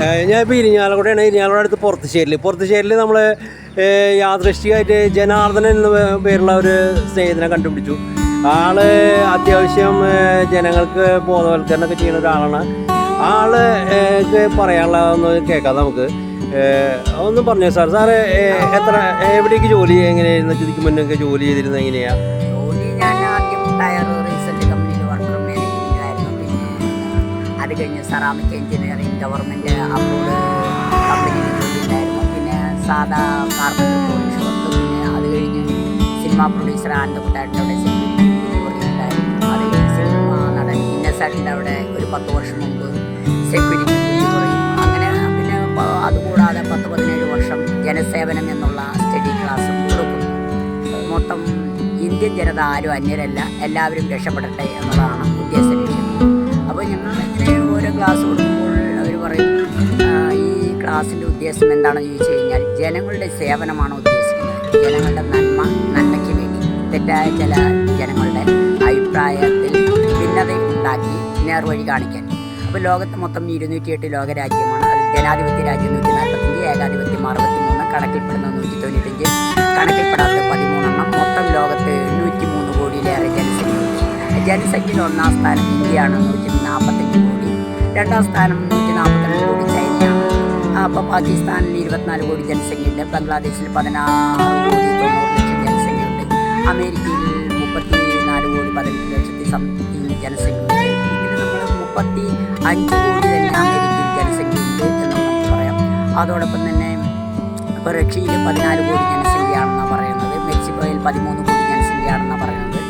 ഞാൻ ഇപ്പോൾ ഇരിഞ്ഞാലക്കുടയാണ് ഇരിഞ്ഞാലക്കുട അടുത്ത് പുറത്തുശ്ശേരിൽ പുറത്തുശ്ശേരിൽ നമ്മൾ യാദൃഷ്ടികമായിട്ട് ജനാർദ്ദനൻ എന്ന പേരുള്ള ഒരു സ്നേഹിതനെ കണ്ടുപിടിച്ചു. ആൾ അത്യാവശ്യം ജനങ്ങൾക്ക് ബോധവൽക്കരണമൊക്കെ ചെയ്യുന്ന ഒരാളാണ്. ആൾ പറയാനുള്ളതെന്ന് കേൾക്കാം നമുക്ക്. ഒന്നും പറഞ്ഞു സാർ? സാറ് എത്ര എവിടേക്ക് ജോലി എങ്ങനെയായിരുന്നു? ഇതിക്ക് മുന്നേ ജോലി ചെയ്തിരുന്നത് എങ്ങനെയാണ് സെറാമിക് എഞ്ചിനീയറിംഗ് കമ്പനിയിൽ ജോലി ഉണ്ടായിരുന്നു പിന്നെ സാധാ കാർപ്പന്റർ പിന്നെ അത് കഴിഞ്ഞ് സിനിമ പ്രൊഡ്യൂസർ ആനന്ദക്കുട്ടായിട്ട് അവിടെ സെക്യൂരിറ്റി ഉണ്ടായിരുന്നു. അത് കഴിഞ്ഞ് സിനിമ നടൻ ഇന്നസാറ്റിന്റെ അവിടെ ഒരു പത്ത് വർഷം മുമ്പ് സെക്യൂരിറ്റി അങ്ങനെ പിന്നെ അതുകൂടാതെ പത്ത് പതിനേഴ് വർഷം ജനസേവനം എന്നുള്ള സ്റ്റഡി ക്ലാസ്സും കൊടുക്കും മൊത്തം ഇന്ത്യൻ ജനത ആരും അന്യരല്ല. എല്ലാവരും രക്ഷപ്പെടട്ടെ ഓരോ ക്ലാസ് കൊടുക്കുമ്പോൾ അവർ പറയും ഈ ക്ലാസ്സിന്റെ ഉദ്ദേശം എന്താണെന്ന് ചോദിച്ചു കഴിഞ്ഞാൽ ജനങ്ങളുടെ സേവനമാണ് ഉദ്ദേശിക്കുന്നത്. ജനങ്ങളുടെ നന്മ നന്മയ്ക്ക് വേണ്ടി. തെറ്റായ ചില ജനങ്ങളുടെ അഭിപ്രായത്തിൽ ഭിന്നത ഉണ്ടാക്കി നേർവഴി കാണിക്കാൻ. അപ്പോൾ ലോകത്ത് മൊത്തം ഇരുന്നൂറ്റിയെട്ട് ലോകരാജ്യമാണ്. അതിൽ ജനാധിപത്യ രാജ്യം നൂറ്റി നാൽപ്പത്തഞ്ച് ഏകാധിപത്യം അറുപത്തി മൂന്ന് കണക്കിൽപ്പെടുന്ന നൂറ്റി തൊണ്ണൂറ്റഞ്ച് കണക്കിൽപ്പെടാത്ത പതിമൂന്നെണ്ണം മൊത്തം ലോകത്ത് എണ്ണൂറ്റി മൂന്ന് കോടിയിലേറെ ജനസംഖ്യ ജനസംഖ്യയിൽ ഒന്നാം സ്ഥാനം ഇന്ത്യയാണ്. നൂറ്റി നാൽപ്പത്തഞ്ച് രണ്ടാം സ്ഥാനം നൂറ്റി നാൽപ്പത്തിരണ്ട് കോടി ചൈനയാണ്. അപ്പോൾ പാകിസ്ഥാനിൽ ഇരുപത്തിനാല് കോടി ജനസംഖ്യയുണ്ട് ബംഗ്ലാദേശിൽ പതിനാറ് കോടി തൊണ്ണൂറ് ലക്ഷം ജനസംഖ്യയുണ്ട് അമേരിക്കയിൽ മുപ്പത്തി നാല് കോടി പതിനെട്ട് ലക്ഷത്തി സംതിങ് ജനസംഖ്യയുണ്ട്. മുപ്പത്തി അഞ്ച് കോടി തന്നെ അമേരിക്കയിൽ ജനസംഖ്യയുണ്ട് എന്ന് നമുക്ക് പറയാം. അതോടൊപ്പം തന്നെ ഇപ്പോൾ റഷ്യയിൽ പതിനാല് കോടി ജനസംഖ്യയാണെന്നാണ് പറയുന്നത് മെക്സിക്കോയിൽ പതിമൂന്ന് കോടി ജനസംഖ്യയാണെന്നാണ് പറയുന്നത്.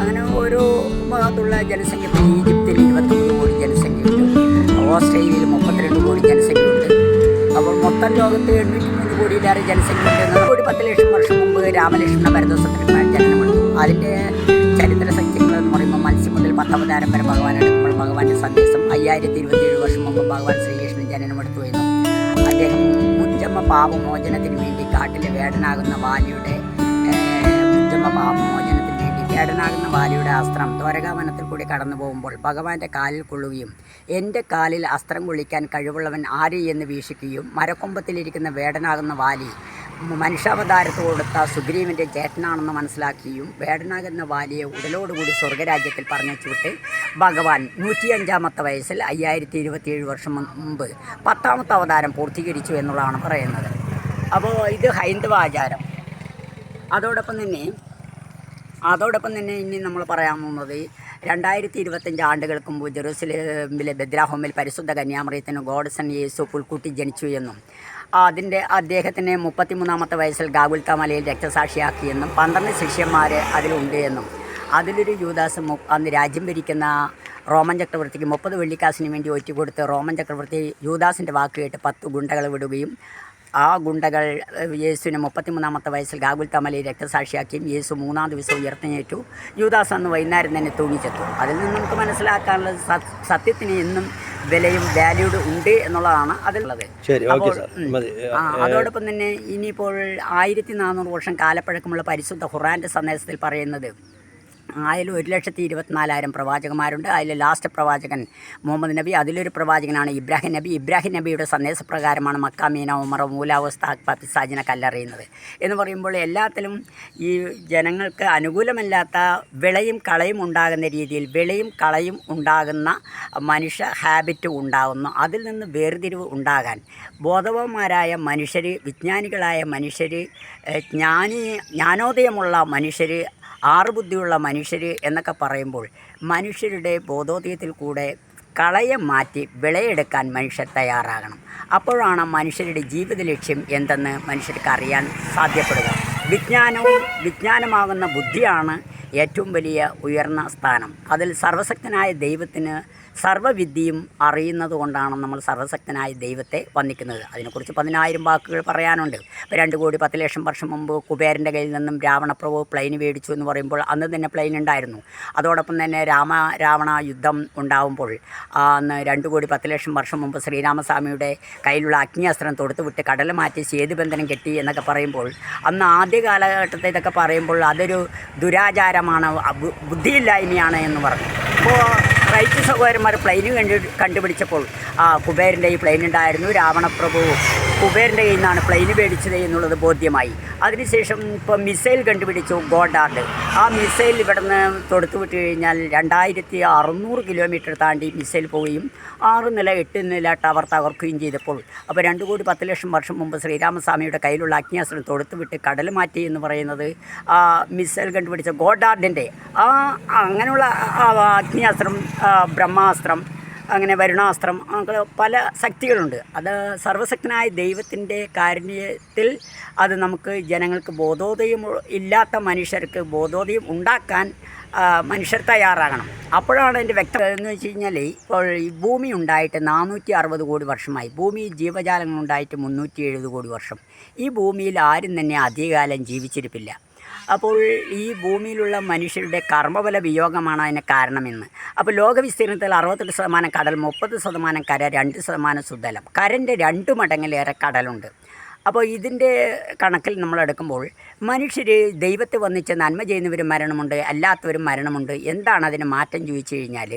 അങ്ങനെ ഓരോ ഭാഗത്തുള്ള ജനസംഖ്യ ഓസ്ട്രേലിയയിൽ മുപ്പത്തിരണ്ട് കോടി ജനസംഖ്യയുണ്ട്. അപ്പോൾ മൊത്തം ലോകത്ത് എണ്ണൂറ്റി മൂന്ന് കോടിയിലേറെ ജനസംഖ്യയുണ്ട് എന്നാൽ ഒരു പത്ത് ലക്ഷം വർഷം മുമ്പ് രാമലക്ഷ്മണ ഭരതസത്രന്മാർ ജനനമെടുത്തു അതിന്റെ ചരിത്ര സത്യങ്ങൾ എന്ന് പറയുമ്പോൾ മത്സ്യം മുതൽ പത്തവതാരം വരെ ഭഗവാൻ എടുക്കുമ്പോൾ ഭഗവാന്റെ സന്ദേശം അയ്യായിരത്തി ഇരുപത്തിയേഴ് വർഷം മുമ്പ് ഭഗവാൻ ശ്രീകൃഷ്ണൻ ജനനമെടുത്തു എന്നും അദ്ദേഹം മുഞ്ചമ്മ പാപമോചനത്തിന് വേണ്ടി കാട്ടിലെ വേടനാകുന്ന വാലിയുടെ മുഞ്ചമ്മ പാപമോചനത്തിന് വേണ്ടി വേടനാകുന്ന വാലിയുടെ അസ്ത്രം ദ്വാരകാവനത്തിൽ കൂടി കടന്നു പോകുമ്പോൾ ഭഗവാന്റെ കാലിൽ കൊള്ളുകയും എന്റെ കാലിൽ അസ്ത്രം കൊള്ളിക്കാൻ കഴിവുള്ളവൻ ആര് എന്ന് വീക്ഷിക്കുകയും മരക്കൊമ്പത്തിലിരിക്കുന്ന വേടനാകുന്ന വാലി മനുഷ്യാവതാരത്ത് കൊടുത്ത സുഗ്രീവന്റെ ചേട്ടനാണെന്ന് മനസ്സിലാക്കിയും വേടനാകുന്ന വാലിയെ ഉടലോടുകൂടി സ്വർഗരാജ്യത്തിൽ പറഞ്ഞുവിട്ട് ഭഗവാൻ നൂറ്റിയഞ്ചാമത്തെ വയസ്സിൽ അയ്യായിരത്തി ഇരുപത്തിയേഴ് വർഷം മുമ്പ് പത്താമത്തെ അവതാരം പൂർത്തീകരിച്ചു എന്നുള്ളതാണ് പറയുന്നത്. അപ്പോൾ ഇത് ഹൈന്ദവ ആചാരം അതോടൊപ്പം തന്നെ അതോടൊപ്പം തന്നെ ഇനി നമ്മൾ പറയാൻ പോകുന്നത് രണ്ടായിരത്തി ഇരുപത്തഞ്ച് ആണ്ടുകൾക്ക് മുമ്പ് ജെറൂസലേമിലെ ബദ്രാഹോമിൽ പരിശുദ്ധ കന്യാമറിയത്തിന് ഗോഡ്സൺ യേസു പുൽക്കുട്ടി ജനിച്ചു എന്നും അതിന്റെ അദ്ദേഹത്തിന് മുപ്പത്തിമൂന്നാമത്തെ വയസ്സിൽ ഗാഗുൽത്ത മലയിൽ രക്തസാക്ഷിയാക്കിയെന്നും പന്ത്രണ്ട് ശിഷ്യന്മാർ അതിലുണ്ട് എന്നും അതിലൊരു യൂദാസ് അന്ന് രാജ്യം ഭരിക്കുന്ന റോമൻ ചക്രവർത്തിക്ക് മുപ്പത് വെള്ളിക്കാശിന് വേണ്ടി ഒറ്റ കൊടുത്ത് റോമൻ ചക്രവർത്തി യൂദാസിന്റെ വാക്ക് കേട്ട് പത്ത് ഗുണ്ടകളെ വിടുകയും ആ ഗുണ്ടകൾ യേശുവിനെ മുപ്പത്തിമൂന്നാമത്തെ വയസ്സിൽ ഗാഗുൽ തമലയിൽ രക്തസാക്ഷിയാക്കിയും യേശു മൂന്നാം ദിവസം ഉയർത്തിനേറ്റു. യൂദാസ് അന്ന് വൈകുന്നേരം തന്നെ തൂങ്ങിച്ചെത്തു. അതിൽ നിന്ന് നമുക്ക് മനസ്സിലാക്കാനുള്ളത് സത്യത്തിന് എന്നും വിലയും വാല്യൂഡ് ഉണ്ട് എന്നുള്ളതാണ് അതിലുള്ളത് അതോടൊപ്പം തന്നെ ഇനിയിപ്പോൾ ആയിരത്തി നാനൂറ് വർഷം കാലപ്പഴക്കമുള്ള പരിശുദ്ധ ഖുറാന്റെ സന്ദേശത്തിൽ പറയുന്നത് അതിൽ ഒരു ലക്ഷത്തി ഇരുപത്തിനാലായിരം പ്രവാചകന്മാരുണ്ട്. അതിൽ ലാസ്റ്റ് പ്രവാചകൻ മുഹമ്മദ് നബി. അതിലൊരു പ്രവാചകനാണ് ഇബ്രാഹിം നബി. ഇബ്രാഹിം നബിയുടെ സന്ദേശപ്രകാരമാണ് മക്ക മീന ഉമറ മൂലാവസ്ഥ പിസാജിനെ കല്ലെറിയുന്നത്. എന്ന് പറയുമ്പോൾ എല്ലാത്തിലും ഈ ജനങ്ങൾക്ക് അനുകൂലമല്ലാത്ത വിളയും കളയും ഉണ്ടാകുന്ന രീതിയിൽ വിളയും കളയും ഉണ്ടാകുന്ന മനുഷ്യ ഹാബിറ്റ് ഉണ്ടാകുന്നു അതിൽ നിന്ന് വേർതിരിവ് ഉണ്ടാകാൻ ബോധവന്മാരായ മനുഷ്യർ വിജ്ഞാനികളായ മനുഷ്യർ ജ്ഞാനി ജ്ഞാനോദയമുള്ള മനുഷ്യർ ആറുബുദ്ധിയുള്ള മനുഷ്യർ എന്നൊക്കെ പറയുമ്പോൾ മനുഷ്യരുടെ ബോധോദയത്തിൽ കൂടെ കളയെ മാറ്റി വിളയെടുക്കാൻ മനുഷ്യർ തയ്യാറാകണം. അപ്പോഴാണ് മനുഷ്യരുടെ ജീവിത ലക്ഷ്യം എന്തെന്ന് മനുഷ്യർക്ക് അറിയാൻ സാധ്യപ്പെടുക. വിജ്ഞാനവും വിജ്ഞാനമാകുന്ന ബുദ്ധിയാണ് ഏറ്റവും വലിയ ഉയർന്ന സ്ഥാനം. അതിൽ സർവശക്തനായ ദൈവത്തിന് സർവവിദ്യയും അറിയുന്നത് കൊണ്ടാണ് നമ്മൾ സർവശക്തനായ ദൈവത്തെ വന്ദിക്കുന്നത്. അതിനെക്കുറിച്ച് പതിനായിരം വാക്കുകൾ പറയാനുണ്ട്. ഇപ്പോൾ രണ്ട് കോടി പത്ത് ലക്ഷം വർഷം മുമ്പ് കുബേരന്റെ കയ്യിൽ നിന്നും രാവണപ്രഭു പ്ലെയിൻ മേടിച്ചു എന്ന് പറയുമ്പോൾ അന്ന് തന്നെ പ്ലെയിൻ ഉണ്ടായിരുന്നു. അതോടൊപ്പം തന്നെ രാമ രാവണ യുദ്ധം ഉണ്ടാവുമ്പോൾ അന്ന് രണ്ട് കോടി പത്ത് ലക്ഷം വർഷം മുമ്പ് ശ്രീരാമസ്വാമിയുടെ കയ്യിലുള്ള അഗ്നിയാസ്ത്രം തൊടുത്ത് വിട്ട് കടൽ മാറ്റി സേതുബന്ധനം കെട്ടി എന്നൊക്കെ പറയുമ്പോൾ അന്ന് ആദ്യ കാലഘട്ടത്തെ ഇതൊക്കെ പറയുമ്പോൾ അതൊരു ദുരാചാരമാണ് ബുദ്ധിയില്ലായ്മയാണ് എന്ന് പറഞ്ഞു. അപ്പോൾ റൈറ്റ് സഹോദരന്മാർ പ്ലെയിന് കണ്ടു കണ്ടുപിടിച്ചപ്പോൾ ആ കുബേരന്റെ ഈ പ്ലെയിൻ ഉണ്ടായിരുന്നു രാവണപ്രഭു കുബേരന്റെ കയ്യിൽ നിന്നാണ് പ്ലെയിന് മേടിച്ചത് എന്നുള്ളത് ബോധ്യമായി. അതിനുശേഷം ഇപ്പോൾ മിസൈൽ കണ്ടുപിടിച്ചു ഗോഡാർഡ്. ആ മിസൈൽ ഇവിടുന്ന് തൊടുത്തു വിട്ട് കഴിഞ്ഞാൽ രണ്ടായിരത്തി അറുന്നൂറ് കിലോമീറ്റർ താണ്ടി മിസൈൽ പോവുകയും ആറ് നില എട്ട് നില ടവർ തകർക്കുകയും ചെയ്തപ്പോൾ അപ്പോൾ രണ്ട് കോടി പത്ത് ലക്ഷം വർഷം മുമ്പ് ശ്രീരാമസ്വാമിയുടെ കയ്യിലുള്ള അഗ്നിയാസ്ത്രം തൊടുത്തു വിട്ട് കടൽ മാറ്റി എന്ന് പറയുന്നത് ആ മിസൈൽ കണ്ടുപിടിച്ച ഗോഡാർഡിന്റെ ആ അങ്ങനെയുള്ള അഗ്നിയാസ്ത്രം ബ്രഹ്മാസ്ത്രം അങ്ങനെ വരുണാസ്ത്രം അങ്ങനെ പല ശക്തികളുണ്ട്. അത് സർവശക്തനായ ദൈവത്തിന്റെ കാരുണ്യത്തിൽ അത് നമുക്ക് ജനങ്ങൾക്ക് ബോധോദയം ഇല്ലാത്ത മനുഷ്യർക്ക് ബോധോദയം ഉണ്ടാക്കാൻ മനുഷ്യർ തയ്യാറാകണം. അപ്പോഴാണ് എന്റെ വ്യക്തത എന്ന് വെച്ച് കഴിഞ്ഞാൽ ഇപ്പോൾ ഈ ഭൂമി ഉണ്ടായിട്ട് നാനൂറ്റി അറുപത് കോടി വർഷമായി. ഭൂമി ജീവജാലങ്ങൾ ഉണ്ടായിട്ട് മുന്നൂറ്റി എഴുപത് കോടി വർഷം. ഈ ഭൂമിയിൽ ആരും തന്നെ അധികകാലം ജീവിച്ചിരിപ്പില്ല. അപ്പോൾ ഈ ഭൂമിയിലുള്ള മനുഷ്യരുടെ കർമ്മബല വിയോഗമാണ് അതിന് കാരണമെന്ന്. അപ്പോൾ ലോകവിസ്തീർണത്തിൽ അറുപത്തെട്ട് ശതമാനം കടൽ മുപ്പത് ശതമാനം കര രണ്ട് ശതമാനം സുതലം. കരന്റെ രണ്ട് മടങ്ങിലേറെ കടലുണ്ട്. അപ്പോൾ ഇതിന്റെ കണക്കിൽ നമ്മൾ എടുക്കുമ്പോൾ മനുഷ്യർ ദൈവത്തെ വന്നിച്ച് നന്മ ചെയ്യുന്നവരും മരണമുണ്ട് അല്ലാത്തവരും മരണമുണ്ട്. എന്താണ് അതിന് മാറ്റം ചോദിച്ചു കഴിഞ്ഞാൽ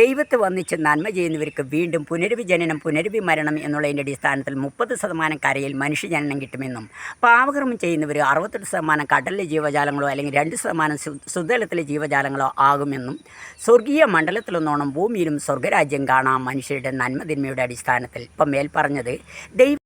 ദൈവത്തെ വന്നിച്ച് നന്മ ചെയ്യുന്നവർക്ക് വീണ്ടും പുനരവിജനനം പുനരവി മരണം എന്നുള്ളതിന്റെ അടിസ്ഥാനത്തിൽ മുപ്പത് ശതമാനം കരയിൽ മനുഷ്യജനനം കിട്ടുമെന്നും പാവകർമ്മം ചെയ്യുന്നവർ അറുപത്തെട്ട് ശതമാനം കടലിലെ ജീവജാലങ്ങളോ അല്ലെങ്കിൽ രണ്ട് ശതമാനം സുതലത്തിലെ ജീവജാലങ്ങളോ ആകുമെന്നും സ്വർഗീയ മണ്ഡലത്തിലൊന്നോണം ഭൂമിയിലും സ്വർഗരാജ്യം കാണാം മനുഷ്യരുടെ നന്മതിന്മയുടെ അടിസ്ഥാനത്തിൽ. ഇപ്പം മേൽ പറഞ്ഞത് ദൈവം